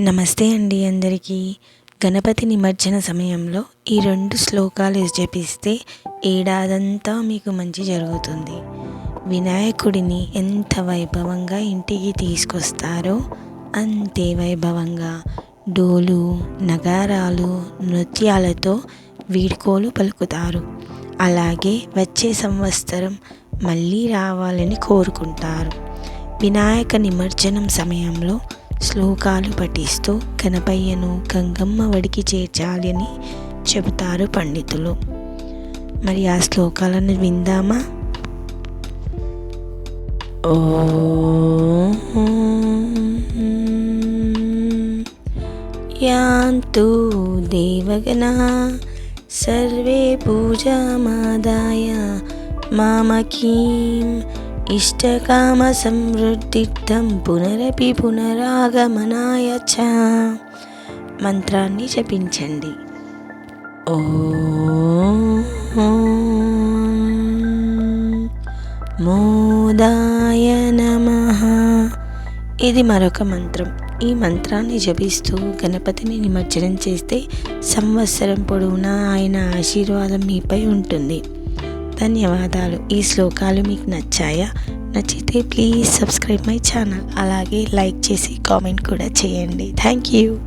నమస్తే అండి అందరికీ. గణపతి నిమజ్జన సమయంలో ఈ రెండు శ్లోకాలు జపిస్తే ఏడాదంతా మీకు మంచి జరుగుతుంది. వినాయకుడిని ఎంత వైభవంగా ఇంటికి తీసుకొస్తారో అంతే వైభవంగా. డోలు నగారాలు నృత్యాలతో వీడ్కోలు పలుకుతారు. అలాగే వచ్చే సంవత్సరం మళ్ళీ రావాలని కోరుకుంటారు. వినాయక నిమజ్జనం సమయంలో శ్లోకాలు పఠిస్తూ కనపయ్యను గంగమ్మ వడికి చేర్చాలని చెబుతారు పండితులు. మరి ఆ శ్లోకాలను విందామా? ఓ యాంతు దేవగనా సర్వే పూజామాదాయ మామకీం ఇష్టకామసమృద్ధిర్థం పునరపి పునరాగమనాయ చ మంత్రాన్ని జపించండి. ఓ మోదాయ నమ. ఇది మరొక మంత్రం. ఈ మంత్రాన్ని జపిస్తూ గణపతిని నిమజ్జనం చేస్తే సంవత్సరం పొడవునా ఆయన ఆశీర్వాదం మీపై ఉంటుంది. ధన్యవాదాలు. ఈ శ్లోకాలు మీకు నచ్చాయా? నచ్చితే ప్లీజ్ సబ్స్క్రైబ్ మై ఛానల్. అలాగే లైక్ చేసి కామెంట్ కూడా చేయండి. Thank you.